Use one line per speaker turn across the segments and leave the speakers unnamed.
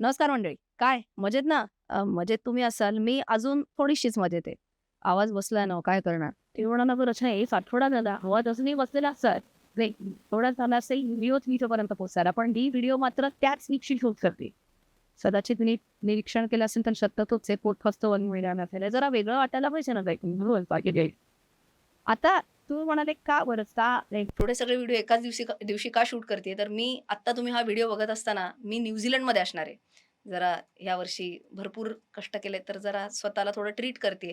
नमस्कार मंडळी. काय? मजेत ना? मजेत तुम्ही असाल. मी अजून थोडीशीच मजेत आहे. आवाज बसलाय ना काय करणार? ते म्हणाला बरं एक आठवडा झाला. आवाज अजूनही बसलेला असतात नाही थोडा झाला असेल व्हिडिओ तुमच्यापर्यंत पोहोचायला. पण ही व्हिडिओ मात्र त्याच निक्षित होत करते. कदाचित नी निरीक्षण केलं असेल तर शक्यतोच आहे पोटफस्त वन मिळणार नसेल जरा वेगळं वाटायला पाहिजे ना काही पाहिजे आता तू म्हणाले का बरं? का
थोडे सगळे व्हिडिओ एकाच दिवशी दिवशी का शूट करते तर मी आत्ता तुम्ही हा व्हिडिओ बघत असताना मी न्यूझीलंडमध्ये असणार आहे. जरा ह्या वर्षी भरपूर कष्ट केले तर जरा स्वतःला थोडं ट्रीट करते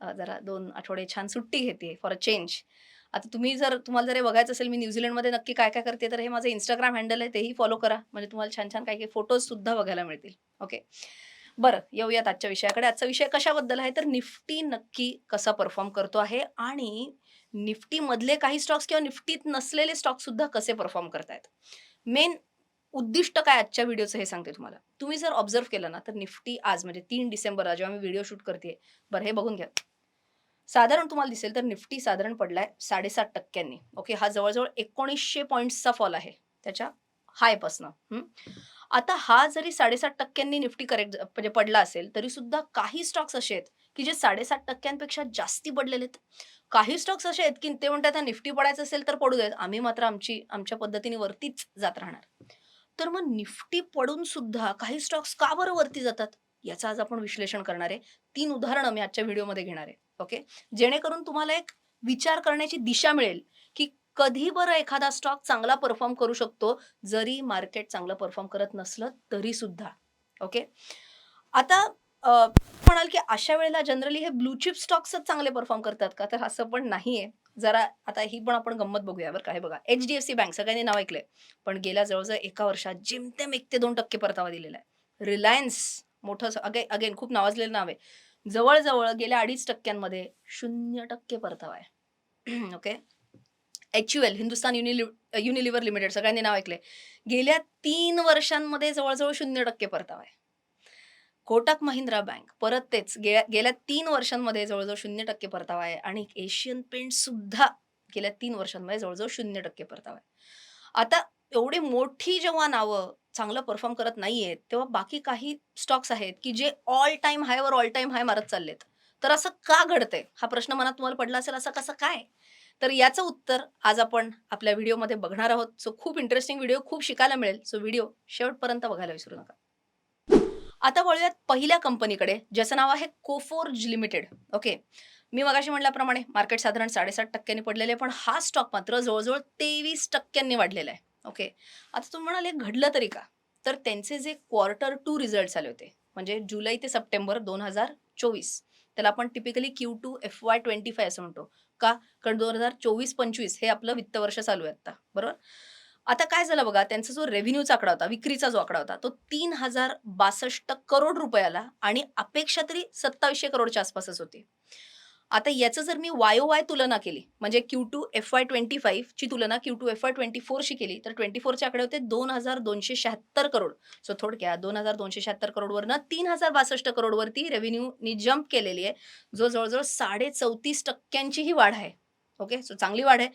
जरा दोन आठवडे छान सुट्टी घेते फॉर अ चेंज आता तुम्ही जर तुम्हाला जर हे बघायचं असेल मी न्यूझीलंडमध्ये नक्की काय काय करते तर हे माझं इंस्टाग्राम हँडल आहे तेही फॉलो करा. म्हणजे तुम्हाला छान छान काही काही फोटोज सुद्धा बघायला मिळतील. ओके बरं येऊयात आजच्या विषयाकडे. आजचा विषय कशाबद्दल आहे? तर निफ्टी नक्की कसा परफॉर्म करतो आहे? आणि निफ्टी मधले काही स्टॉक्स किंवा निफ्टीत नसलेले स्टॉक सुद्धा कसे परफॉर्म करतायत? मेन उद्दिष्ट काय आजच्या व्हिडिओचं हे सांगते तुम्हाला. तुम्ही जर ऑब्झर्व केलं ना तर निफ्टी आज म्हणजे तीन डिसेंबरला जेव्हा मी व्हिडिओ शूट करते बरं हे बघून घ्या. साधारण तुम्हाला दिसेल तर निफ्टी साधारण पडलाय साडेसात टक्क्यांनी. ओके हा जवळजवळ एकोणीसशे पॉईंट्सचा फॉल आहे. त्याच्या हायपासनं. आता हा जरी साडेसात टक्क्यांनी निफ्टी करेक्ट म्हणजे पडला असेल तरी सुद्धा काही स्टॉक्स असे आहेत की जे साडेसात टक्क्यांपेक्षा जास्ती पडलेले आहेत. काही स्टॉक्स असे आहेत की ते म्हणतात "आता निफ्टी पडायचं असेल तर पडू देत. आम्ही मात्र आमची आमच्या पद्धतीने वरतीच जात राहणार. तर मग निफ्टी पडून सुद्धा काही स्टॉक्स का बरं वरती जातात? याचं आज आपण विश्लेषण करणार आहे. तीन उदाहरणं मी आजच्या व्हिडिओमध्ये घेणार आहे. ओके? जेणेकरून तुम्हाला एक विचार करण्याची दिशा मिळेल की कधी बरं एखादा स्टॉक चांगला परफॉर्म करू शकतो जरी मार्केट चांगलं परफॉर्म करत नसलं तरी सुद्धा. ओके? आता म्हणाल की अशा वेळेला जनरली हे ब्लू चिप स्टॉक्सच चांगले परफॉर्म करतात का? तर असं पण नाहीये. जरा आता ही पण आपण गंमत बघूया बरं काय बघा H D F C bank सगळ्यांनी नाव ऐकलंय. पण गेल्या जवळजवळ एका वर्षात जेमतेम एक ते दोन टक्के परतावा दिलेला आहे. रिलायन्स मोठं अगे अगेन खूप नावाजलेलं नाव आहे. जवळजवळ गेल्या अडीच टक्क्यांमध्ये शून्य टक्के परतावा आहे. Okay? H U L Hindustan Unilever Unilever limited सगळ्यांनी नाव ऐकले गेल्या तीन वर्षांमध्ये जवळजवळ शून्य टक्के परतावा आहे. कोटक महिंद्रा बँक परत तेच गेल्या गेल्या तीन वर्षांमध्ये जवळजवळ शून्य टक्के परतावा आहे आणि एशियन पेंट सुद्धा गेल्या तीन वर्षांमध्ये जवळजवळ शून्य टक्के परतावा आहे. आता एवढी मोठी जेव्हा नावं चांगलं परफॉर्म करत नाहीयेत तेव्हा बाकी काही स्टॉक्स आहेत की जे ऑल टाइम हायवर ऑल टाइम हाय मारत चाललेत. तर असं का घडतंय? हा प्रश्न मनात तुम्हाला पडला असेल असं कसं काय? तर याचं उत्तर आज आपण आपल्या व्हिडिओमध्ये बघणार आहोत. सो खूप इंटरेस्टिंग व्हिडिओ खूप शिकायला मिळेल. सो व्हिडिओ शेवटपर्यंत बघायला विसरू नका. आता वळूयात पहिल्या कंपनीकडे ज्याचं नाव आहे कोफोर्ज लिमिटेड. ओके? मी मगाशी म्हटल्याप्रमाणे मार्केट साधारण साडेसात टक्क्यांनी पडलेले आहे, पण हा स्टॉक मात्र जवळजवळ तेवीस टक्क्यांनी वाढलेला आहे. ओके? आता तुम्ही म्हणाले घडलं तरी का? तर त्यांचे जे क्वार्टर टू रिझल्ट आले होते म्हणजे जुलै ते सप्टेंबर दोन हजार चोवीस त्याला आपण typically Q two F Y twenty five असं म्हणतो. का? कारण दोन हजार चोवीस पंचवीस हे आपलं वित्त वर्ष चालू आहे आता बरोबर? आता काय झालं बघा त्यांचा जो रेव्हेन्यूचा आकडा होता विक्रीचा जो आकडा होता तो तीन हजार बासष्ट करोड रुपयाला आणि अपेक्षा तरी सत्तावीसशे करोडच्या आसपासच होती. आता याचं जर मी वाय वाय तुलना केली म्हणजे Q two F Y twenty फाईव्हची तुलना Q two F Y twenty फोरशी केली तर ट्वेंटी फोरचे आकडे होते दोन हजार दोनशे शहात्तर करोड. सो थोडक्यात दोन हजार दोनशे शहात्तर करोडवरनं तीन हजार बासष्ट करोडवरती रेव्हेन्यूनी जम्प केलेली आहे जो जवळजवळ साडे चौतीस टक्क्यांचीही वाढ आहे. ओके सो चांगली वाढ आहे.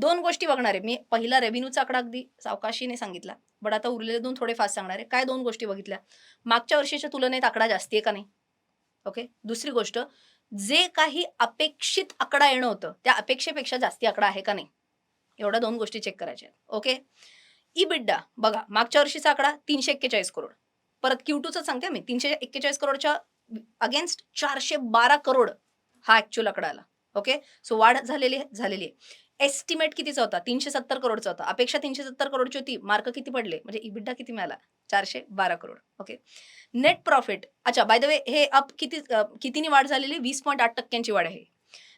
दोन गोष्टी बघणार आहे. मी पहिला रेव्हेन्यूचा आकडा अगदी सावकाशीने सांगितला. बट आता उरलेले दोन थोडे फास्ट सांगणार आहे. काय दोन गोष्टी बघितल्या? मागच्या वर्षीच्या तुलनेत आकडा जास्ती आहे का नाही? ओके? दुसरी गोष्ट जे काही अपेक्षित आकडा येणं होतं त्या अपेक्षेपेक्षा जास्ती आकडा आहे का नाही? एवढ्या दोन गोष्टी चेक करायच्या ओके? ई बिड्डा बघा मागच्या वर्षीचा आकडा तीनशे एक्केचाळीस करोड. परत क्यू टूचं सांगते मी तीनशे एक्केचाळीस करोडच्या अगेन्स्ट चारशे बारा करोड हा ऍक्च्युअल आकडा आला. ओके? सो वाढ झालेली आहे झालेली आहे. एस्टिमेट कितीचा होता? तीनशे सत्तर करोडचा होता. अपेक्षा तीनशे सत्तर करोडची होती. मार्क किती पडले? म्हणजे इबिड्डा किती मिळाला? चारशे बारा करोड. ओके नेट प्रॉफिट अच्छा बाय द वे हे अप किती कितीनी वाढ झालेली? वीस पॉईंट आठ टक्क्यांची वाढ आहे.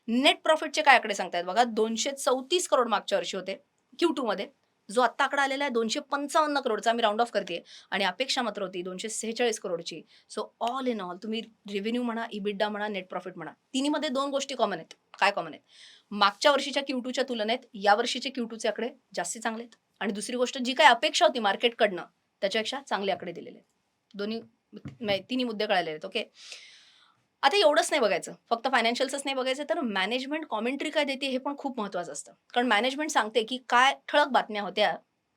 नेट प्रॉफिटचे काय आकडे सांगतायत बघा? दोनशे चौतीस करोड मागच्या वर्षी होते. क्यू टू मध्ये. जो आत्ता आकडा आलेला आहे दोनशे पंचावन्न करोडचा. मी राऊंड ऑफ करते आणि अपेक्षा मात्र होती दोनशे सेहेचाळीस करोडची. सो ऑल इन ऑल तुम्ही रेव्हेन्यू म्हणा इबिड्डा म्हणा नेट प्रॉफिट म्हणा. तिन्हीमध्ये दोन गोष्टी कॉमन आहेत. काय कॉमन आहेत? मागच्या वर्षीच्या क्यू टूच्या तुलनेत या वर्षीचे क्यू टूचे आकडे जास्ती चांगले आहेत. आणि दुसरी गोष्ट जी काय अपेक्षा होती मार्केटकडनं त्याच्यापेक्षा चांगले आकडे दिलेले आहेत. दोन्ही तिन्ही मुद्दे कळालेले आहेत. ओके आता एवढंच नाही बघायचं. फक्त फायनान्शियलच नाही बघायचं तर मॅनेजमेंट कॉमेंट्री काय देते हे पण खूप महत्वाचं असतं. कारण मॅनेजमेंट सांगते की काय ठळक बातम्या होत्या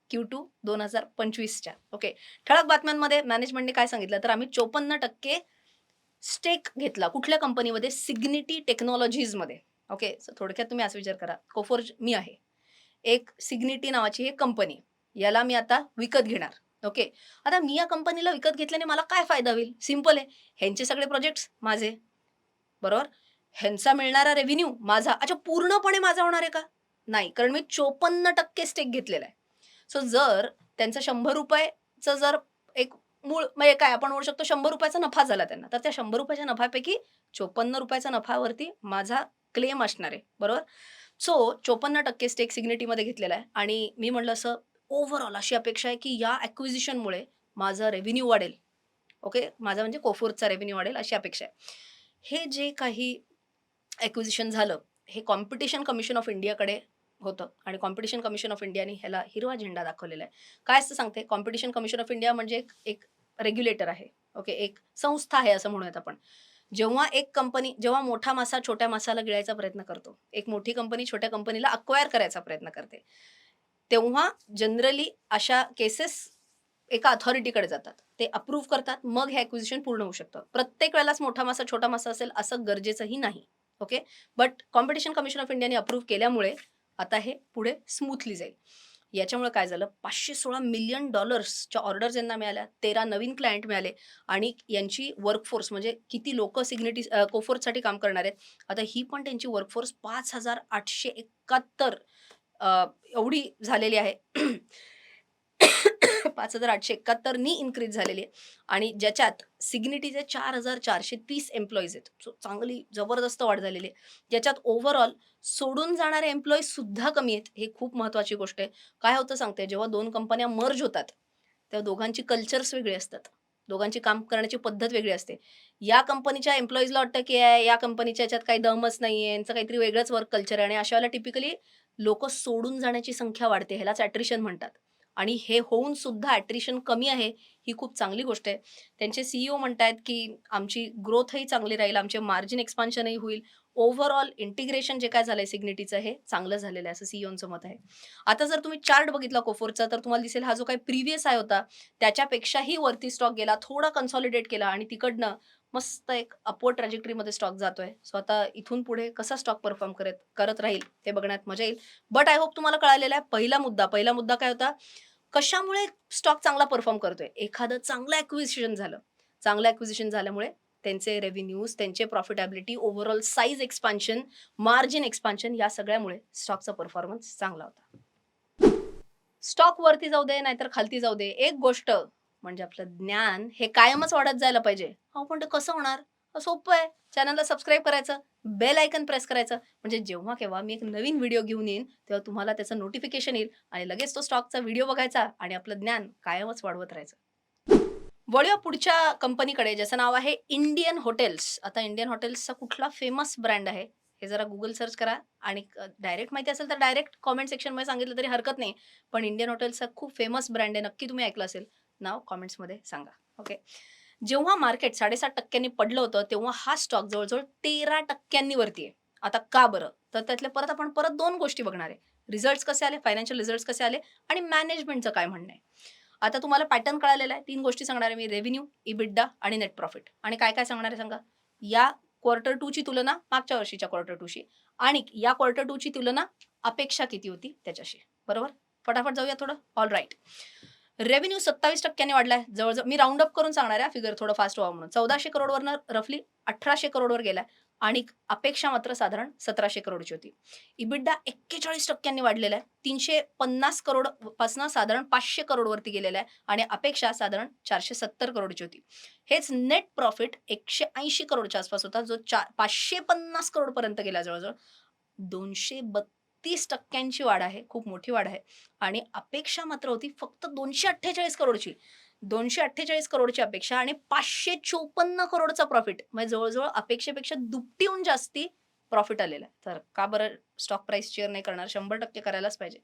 क्यू टू दोन हजार पंचवीसच्या. ओके ठळक बातम्यांमध्ये मॅनेजमेंटने काय सांगितलं? तर आम्ही चोपन्न टक्के स्टेक घेतला कुठल्या कंपनीमध्ये सिग्निटी टेक्नॉलॉजीजमध्ये ओके सो थोडक्यात तुम्ही असा विचार करा. कोफोर्ज मी आहे. एक सिग्निटी नावाची एक कंपनी. याला मी आता विकत घेणार. ओके आता मी या कंपनीला विकत घेतल्याने मला काय फायदा होईल? सिंपल आहे. ह्यांचे सगळे प्रोजेक्ट्स माझे. बरोबर? ह्यांचा मिळणारा रेव्हेन्यू माझा. अच्छा पूर्णपणे माझा होणार आहे का? नाही कारण मी चोपन्न टक्के स्टेक घेतलेला आहे. सो जर त्यांचं शंभर रुपयाचं जर एक मूळ म्हणजे काय आपण म्हणू शकतो शंभर रुपयाचा नफा झाला त्यांना. तर त्या शंभर रुपयाच्या नफ्यापैकी चोपन्न रुपयाचा नफावरती माझा क्लेम असणार आहे बरोबर? सो चोपन्न टक्के स्टेक सिग्नेटीमध्ये घेतलेला आहे. आणि मी म्हणलं असं ओव्हरऑल अशी अपेक्षा आहे की या ॲक्विजिशनमुळे माझं रेव्हेन्यू वाढेल. ओके माझा म्हणजे कोफोर्सचा रेव्हेन्यू वाढेल अशी अपेक्षा आहे. हे जे काही ॲक्विजिशन झालं हे कॉम्पिटिशन कमिशन ऑफ इंडियाकडे होतं. आणि कॉम्पिटिशन कमिशन ऑफ इंडियाने ह्याला हिरवा झेंडा दाखवलेला आहे. काय असतं सांगते? कॉम्पिटिशन कमिशन ऑफ इंडिया म्हणजे एक रेग्युलेटर आहे. ओके एक संस्था आहे असं म्हणूयात आपण. जेव्हा एक कंपनी जेव्हा मोठा मासा छोट्या मासाला गिळायचा प्रयत्न करतो एक मोठी कंपनी छोट्या कंपनीला अक्वायर करायचा प्रयत्न करते तेव्हा जनरली अशा केसेस एका अथॉरिटीकडे जातात. ते अप्रूव्ह करतात मग हे ॲक्विजिशन पूर्ण होऊ शकतं. प्रत्येक वेळेलाच मोठा मासा छोटा मासा असेल असं गरजेचंही नाही. Okay but competition commission of इंडियाने अप्रूव्ह केल्यामुळे आता हे पुढे स्मूथली जाईल. याच्यामुळे काय झालं? पाचशे सोळा मिलियन डॉलर्सच्या ऑर्डर्स यांना मिळाल्या तेरा नवीन क्लायंट मिळाले आणि यांची वर्कफोर्स म्हणजे किती लोक सिग्निटी कोफोर्ससाठी काम करणार आहेत. आता ही पण त्यांची वर्कफोर्स पाच हजार आठशे एकाहत्तर एवढी झालेली आहे. पाच हजार आठशे एकाहत्तरनी इन्क्रीज झालेली आहे. आणि ज्याच्यात सिग्निटीचे चार हजार चारशे तीस एम्प्लॉईज आहेत. सो चांगली जबरदस्त वाढ झालेली आहे. ज्याच्यात ओव्हरऑल सोडून जाणारे एम्प्लॉईज सुद्धा कमी आहेत हे खूप महत्वाची गोष्ट आहे. काय होतं सांगते जेव्हा दोन कंपन्या मर्ज होतात तेव्हा दोघांची कल्चर्स वेगळी असतात. दोघांची काम करण्याची पद्धत वेगळी असते. या कंपनीच्या एम्प्लॉईजला वाटतं की "आहे, या कंपनीच्या याच्यात काही दमच नाही आहे यांचं काहीतरी वेगळंच वर्क कल्चर आहे. आणि अशा वेळेला टिपिकली लोक सोडून जाण्याची संख्या वाढते ह्यालाच ॲट्रिशन म्हणतात. आणि हे होऊन सुद्धा ॲट्रिशन कमी आहे ही खूप चांगली गोष्ट आहे. त्यांचे सीईओ म्हणतायत की आमची ग्रोथही चांगली राहील आमचे मार्जिन एक्सपान्शनही होईल ओव्हरऑल इंटिग्रेशन जे काय झालंय सिग्निटीचं हे चांगलं झालेलं आहे असं सीओनचं मत आहे. आता जर तुम्ही चार्ट बघितला कोफोरचा तर तुम्हाला दिसेल हा जो काही प्रिव्हियस आहे होता त्याच्यापेक्षाही वरती स्टॉक गेला थोडा कन्सॉलिडेट केला आणि तिकडनं मस्त एक अपवर्ड ट्रॅजेक्टरीमध्ये स्टॉक जातोय. सो आता इथून पुढे कसा स्टॉक परफॉर्म करत करत राहील ते बघण्यात मजा येईल. बट आय होप तुम्हाला कळालेला आहे पहिला मुद्दा पहिला मुद्दा काय होता? कशामुळे स्टॉक चांगला परफॉर्म करतोय? एखादं चांगलं ॲक्विजिशन झालं. चांगलं ॲक्विजिशन झाल्यामुळे त्यांचे रेव्हेन्यूज त्यांचे profitability overall size expansion margin expansion या सगळ्यामुळे स्टॉकचा परफॉर्मन्स चांगला होता. स्टॉक वरती जाऊ दे नाहीतर खालती जाऊ दे. एक गोष्ट म्हणजे आपलं ज्ञान हे कायमच वाढत जायला पाहिजे. अहो पण ते कसं होणार? सोपं आहे. चॅनलला सबस्क्राईब करायचं बेल आयकन प्रेस करायचं. म्हणजे जेव्हा केव्हा मी एक नवीन व्हिडिओ घेऊन येईन तेव्हा तुम्हाला त्याचं नोटिफिकेशन येईल आणि लगेच तो स्टॉकचा व्हिडिओ बघायचा आणि आपलं ज्ञान कायमच वाढवत राहायचं. वळूया पुढच्या कंपनीकडे ज्याचं नाव आहे इंडियन हॉटेल्स आता इंडियन हॉटेल्सचा कुठला फेमस ब्रँड आहे हे जरा गुगल सर्च करा. आणि डायरेक्ट माहिती असेल तर डायरेक्ट कॉमेंट सेक्शनमध्ये सांगितलं तरी हरकत नाही. पण इंडियन हॉटेल्सचा खूप फेमस ब्रँड आहे नक्की तुम्ही ऐकलं असेल. नाव कॉमेंट्समध्ये सांगा. ओके जेव्हा मार्केट साडेसात टक्क्यांनी पडलं होतं तेव्हा हा स्टॉक जवळजवळ तेरा टक्क्यांनी वरती आहे. आता का बरं? तर त्यातले परत आपण परत दोन गोष्टी बघणार आहे. रिझल्ट्स कसे आले? फायनान्शियल रिझल्ट कसे आले? आणि मॅनेजमेंटचं काय म्हणणं आहे? आता तुम्हाला पॅटर्न कळालेला आहे. तीन गोष्टी सांगणार आहे मी. रेव्हेन्यू इबिड्डा आणि नेट प्रॉफिट आणि काय काय सांगणार आहे सांगा? या क्वार्टर टूची तुलना मागच्या वर्षीच्या क्वार्टर टूशी आणि या क्वार्टर टूची तुलना अपेक्षा किती होती? त्याच्याशी. बरोबर? फटाफट जाऊया थोडं. ऑल राईट रेव्हेन्यू सत्तावीस टक्क्याने वाढलाय. जवळजवळ मी राऊंड अप करून सांगणार आहे फिगर थोडं फास्ट व्हावं म्हणून. चौदाशे करोडवरनं रफली अठराशे करोडवर गेलाय. आणि अपेक्षा मात्र साधारण सतराशे करोडची होती. इबिड्डा एक्केचाळीस टक्क्यांनी वाढलेला आहे. तीनशे पन्नास करोड पासनं साधारण पाचशे करोडवरती गेलेला आहे आणि अपेक्षा साधारण चारशे सत्तर करोडची होती. हेच नेट प्रॉफिट एकशे ऐंशी करोडच्या आसपास होता जो चार पाचशे पन्नास करोडपर्यंत गेला जवळजवळ. दोनशे बत्तीस टक्क्यांची वाढ आहे खूप मोठी वाढ आहे. आणि अपेक्षा मात्र होती फक्त दोनशे अठ्ठेचाळीस करोडची. दोनशे अठ्ठेचाळीस करोडची अपेक्षा आणि पाचशे चोपन्न करोडचा प्रॉफिट म्हणजे जवळजवळ अपेक्षेपेक्षा दुपटीहून जास्ती प्रॉफिट आलेला आहे. तर का बरं स्टॉक प्राइस शेअर नाही करणार? शंभर टक्के करायलाच पाहिजे.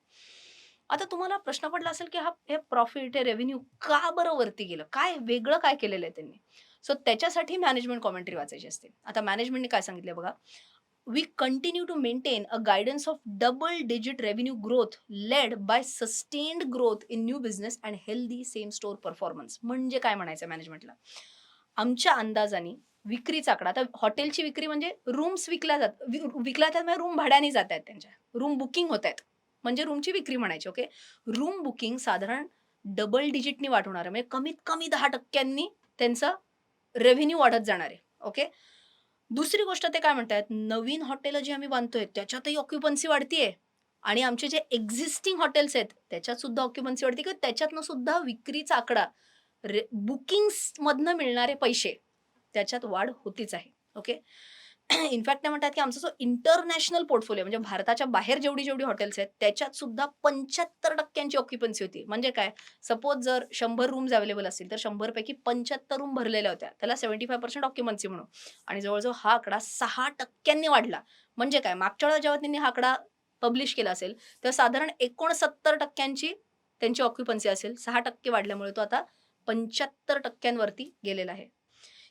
आता तुम्हाला प्रश्न पडला असेल की हा हे प्रॉफिट हे रेव्हेन्यू का बरं वरती गेलं? काय वेगळं काय केलेलं आहे त्यांनी? सो त्याच्यासाठी मॅनेजमेंट कॉमेंट्री वाचायची असते. आता मॅनेजमेंटने काय सांगितलं बघा? We continue to maintain a guidance of double digit revenue growth led by sustained growth in new business and healthy same store performance म्हणजे काय म्हणायचं मॅनेजमेंटला आमच्या अंदाजाने विक्रीचा आकडा आता हॉटेलची विक्री म्हणजे रूम्स विकल्या जात विकल्या जातात म्हणजे रूम भाड्याने जात आहेत त्यांच्या. रूम बुकिंग होत आहेत. म्हणजे रूमची विक्री म्हणायची ओके रूम बुकिंग साधारण डबल डिजिटनी वाढवणार आहे म्हणजे कमीत कमी दहा टक्क्यांनी त्यांचं रेव्हेन्यू वाढत जाणार आहे ओके दुसरी गोष्ट ते काय म्हणतात नवीन हॉटेल जी आम्ही बांधतोय त्याच्यातही ऑक्युपन्सी वाढतीये. आणि आमचे जे एक्झिस्टिंग हॉटेल्स आहेत त्याच्यात सुद्धा ऑक्युपन्सी वाढते किंवा त्याच्यातनं सुद्धा विक्रीचा आकडा रे बुकिंग्स मधनं मिळणारे पैसे त्याच्यात वाढ होतीच आहे. ओके? इनफॅक्ट ते म्हणतात की आमचा जो इंटरनॅशनल पोर्टफोलिओ म्हणजे भारताच्या बाहेर जेवढी जेवढी हॉटेल्स आहेत त्याच्यात सुद्धा पंच्याहत्तर टक्क्यांची ऑक्युपन्सी होती. म्हणजे काय? सपोज जर शंभर रूम्स अवेलेबल असतील तर शंभर पैकी पंच्याहत्तर रूम भरलेल्या होत्या. त्याला सेव्हन्टी फाय पर्सेंट ऑक्युपन्सी म्हणून. आणि जवळजवळ हा आकडा सहा टक्क्यांनी वाढला. म्हणजे काय? मागच्या वेळा जेव्हा त्यांनी हा आकडा पब्लिश केला असेल तेव्हा साधारण एकोणसत्तर टक्क्यांची त्यांची ऑक्युपन्सी असेल. सहा टक्के वाढल्यामुळे तो आता पंच्याहत्तर टक्क्यांवरती गेलेला आहे.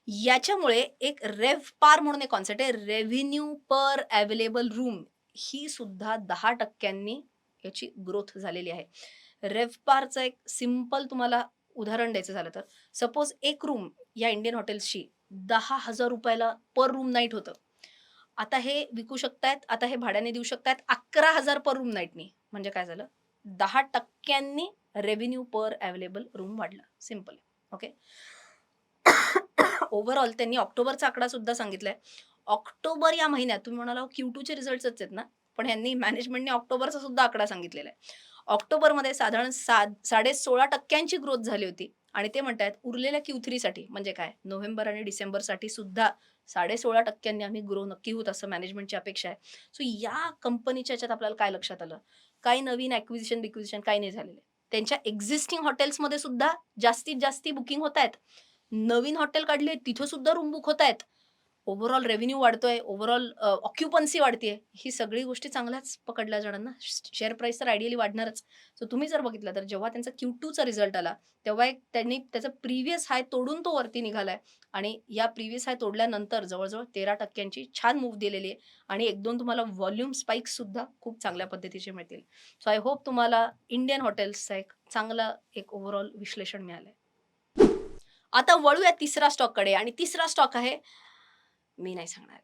याच्यामुळे एक रेव्ह पार म्हणून एक कॉन्सेप्ट आहे. रेव्हेन्यू पर अवेलेबल रूम ही सुद्धा दहा टक्क्यांनी याची ग्रोथ झालेली आहे. रेव्ह पारचं एक सिंपल तुम्हाला उदाहरण द्यायचं झालं तर सपोज एक रूम या इंडियन हॉटेल्सची दहा हजार रुपयाला पर रूम नाईट होतं. आता हे विकू शकतायत आता हे भाड्याने देऊ शकतायत अकरा हजार पर रूम नाईटनी म्हणजे काय झालं? दहा टक्क्यांनी रेव्हेन्यू पर अवेलेबल रूम वाढला. सिंपल ओके ओव्हरऑल त्यांनी ऑक्टोबरचा आकडा सुद्धा सांगितलाय. ऑक्टोबर या महिन्यात तुम्ही म्हणाला क्यू टूचे रिझल्टच आहेत ना? पण यांनी मॅनेजमेंटने ऑक्टोबरचा सुद्धा आकडा सांगितलेला आहे. ऑक्टोबरमध्ये साधारण सात साडे सोळा टक्क्यांची ग्रोथ झाली होती आणि ते म्हणतात उरलेल्या क्यू थ्रीसाठी म्हणजे काय? नोव्हेंबर आणि डिसेंबरसाठी सुद्धा साडे सोळा टक्क्यांनी आम्ही ग्रो नक्की होत असं मॅनेजमेंटची अपेक्षा आहे. सो या कंपनीच्या याच्यात आपल्याला काय लक्षात आलं? काही नवीन ॲक्विजिशन बिक्विजिशन काही नाही झालेलं त्यांच्या एक्झिस्टिंग हॉटेल्समध्ये सुद्धा जास्तीत जास्ती बुकिंग होत आहेत नवीन हॉटेल काढले तिथे सुद्धा रूम बुक होत आहेत. ओव्हरऑल रेव्हेन्यू वाढतोय ओव्हरऑल ऑक्युपन्सी वाढते ही सगळी गोष्टी चांगल्याच पकडल्या जाणार ना शेअर प्राईस तर आयडियली वाढणारच. सो तुम्ही जर बघितलं तर जेव्हा त्यांचा क्यू टूचा रिझल्ट आला तेव्हा एक त्यांनी त्याचा प्रिव्हियस हाय तोडून तो वरती निघालाय. आणि या प्रिव्हियस हाय तोडल्यानंतर जवळजवळ तेरा टक्क्यांची छान मूव्ह दिलेली आहे. आणि एक दोन तुम्हाला व्हॉल्यूम स्पाईक सुद्धा खूप चांगल्या पद्धतीचे मिळतील. सो आय होप तुम्हाला इंडियन हॉटेल्सचा एक चांगला एक ओव्हरऑल विश्लेषण मिळालं आहे आता वळूया तिसरा स्टॉककडे आणि तिसरा स्टॉक आहे मी नाही सांगणार.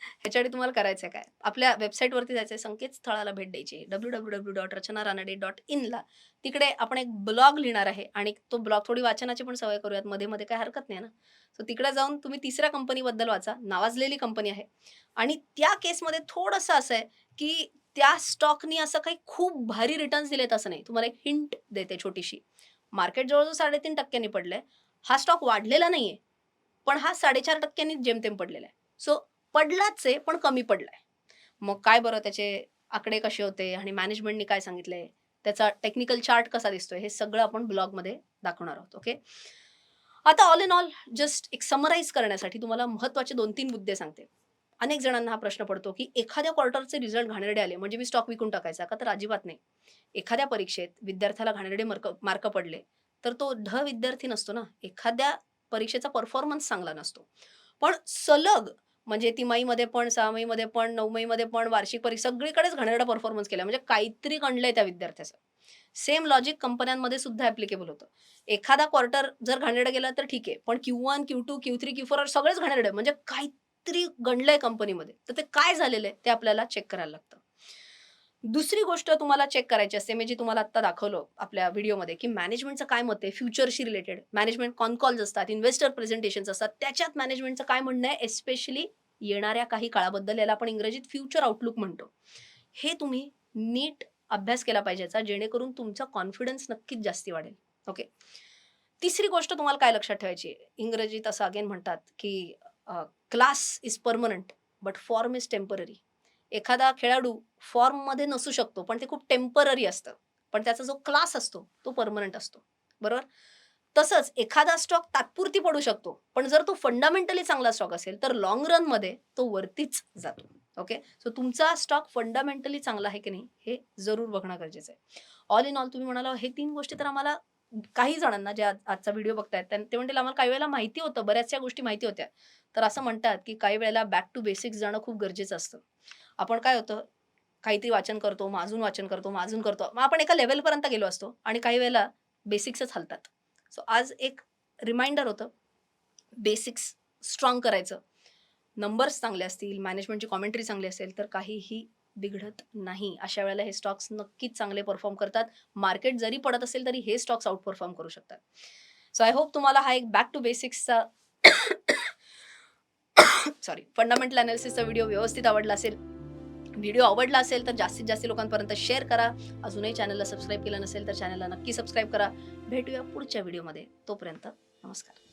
ह्याच्यासाठी तुम्हाला करायचं आहे काय? आपल्या वेबसाईटवरती जायचं आहे संकेतस्थळाला भेट द्यायची. W W W dot Rachana Ranade dot इनला तिकडे आपण एक ब्लॉग लिहिणार आहे. आणि तो ब्लॉग थोडी वाचनाची पण सवय करूयात. मध्ये मध्ये काय हरकत नाही ना? सो तिकडे जाऊन तुम्ही तिसऱ्या कंपनीबद्दल वाचा. नावाजलेली कंपनी आहे. आणि त्या केसमध्ये थोडंसं असं आहे की त्या स्टॉकनी असं काही खूप भारी रिटर्न्स दिलेत असं नाही. तुम्हाला एक हिंट देते छोटीशी. मार्केट जवळजवळ साडेतीन टक्क्यांनी पडलंय. हा स्टॉक वाढलेला नाहीये. पण हा साडेचार टक्क्यांनी जेमतेम पडलेला आहे सो पडलाच आहे पण कमी पडलाय. मग काय बरं त्याचे आकडे कसे होते आणि मॅनेजमेंटनी काय सांगितलंय? त्याचा टेक्निकल चार्ट कसा दिसतोय? हे सगळं आपण ब्लॉगमध्ये दाखवणार आहोत ओके आता ऑल इन ऑल जस्ट एक समराईज करण्यासाठी तुम्हाला महत्त्वाचे दोन तीन मुद्दे सांगते. अनेक जणांना हा प्रश्न पडतो की एखाद्या क्वार्टरचे रिझल्ट घाणेरडे आले म्हणजे मी स्टॉक विकून टाकायचा का? तर अजिबात नाही. एखाद्या परीक्षेत विद्यार्थ्याला घाणेरडे मार्क मार्क पडले तर तो ढ विद्यार्थी नसतो ना. एखाद्या परीक्षेचा परफॉर्मन्स चांगला नसतो. पण सलग म्हणजे तिमाहीमध्ये पण सहामाहीमध्ये पण नवमाहीमध्ये पण वार्षिक परीक्षा सगळीकडेच घाणेरडा परफॉर्मन्स केला. म्हणजे काहीतरी कणलंय त्या विद्यार्थ्याचं. सेम लॉजिक कंपन्यांमध्ये सुद्धा ऍप्लिकेबल होतं. एखादा क्वार्टर जर घाणेरडा गेला तर ठीक आहे. पण Q one Q two Q three Q four सगळेच घाणेरडे म्हणजे काहीतरी गणलंय कंपनीमध्ये तर ते काय झालेलं आहे ते आपल्याला चेक करायला लागतं. दुसरी गोष्ट तुम्हाला चेक करायची असते मी जी तुम्हाला आता दाखवलं आपल्या व्हिडिओमध्ये की मॅनेजमेंटचं काय मत आहे फ्युचरशी रिलेटेड मॅनेजमेंट कॉन्कॉल्स असतात इन्व्हेस्टर प्रेझेंटेशन्स असतात त्याच्यात मॅनेजमेंटचं काय म्हणणं आहे एस्पेशली येणाऱ्या काही काळाबद्दल याला आपण इंग्रजीत फ्युचर आउटलुक म्हणतो. हे तुम्ही नीट अभ्यास केला पाहिजे याचा, जेणेकरून तुमचा कॉन्फिडन्स नक्कीच जास्ती वाढेल. ओके तिसरी गोष्ट तुम्हाला काय लक्षात ठेवायची इंग्रजीत असं अगेन म्हणतात की class is permanent but form is temporary एखादा खेळाडू फॉर्ममध्ये नसू शकतो पण ते खूप टेंपररी असतं. पण त्याचा जो क्लास असतो तो परमनंट असतो. बरोबर? तसंच एखादा स्टॉक तात्पुरती पडू शकतो पण जर तो फंडामेंटली चांगला स्टॉक असेल तर लॉंग रनमध्ये तो वरतीच जातो. ओके सो तुमचा स्टॉक फंडामेंटली चांगला आहे की नाही हे जरूर बघणं गरजेचं आहे. ऑल इन ऑल तुम्ही म्हणाला हे तीन गोष्टी तर आम्हाला काही जणांना जे आजचा व्हिडिओ बघतायत ते म्हणतील आम्हाला काही वेळेला माहिती होतं, बऱ्याचशा गोष्टी माहिती होत्या. तर असं म्हणतात, की काही वेळेला बॅक टू बेसिक्स जाणं खूप गरजेचं असतं. आपण काय होतं, काहीतरी वाचन करतो, मग अजून वाचन करतो, मग अजून करतो. मग आपण एका लेवलपर्यंत गेलो असतो आणि काही वेळेला बेसिक्सच हलतात. सो आज एक रिमाइंडर होतं. बेसिक्स स्ट्राँग करायचं. नंबर्स चांगले असतील, मॅनेजमेंटची कॉमेंटरी चांगली असेल, तर काहीही बिघडत नाही. अशा वेळेला हे स्टॉक्स नक्कीच चांगले परफॉर्म करतात. मार्केट जरी पडत असेल, तरी हे स्टॉक्स आउट परफॉर्म करू शकतात. सो आय होप तुम्हाला हा एक बॅक टू बेसिक्सचा सॉरी फंडामेंटल अनालिसिसचा व्हिडिओ व्यवस्थित आवडला असेल. व्हिडिओ आवडला असेल, तर जास्तीत जास्त लोकांपर्यंत शेअर करा. अजूनही चॅनलला सबस्क्राईब केलं नसेल, तर चॅनलला नक्की सबस्क्राईब करा. भेटूया पुढच्या व्हिडिओमध्ये. तोपर्यंत नमस्कार.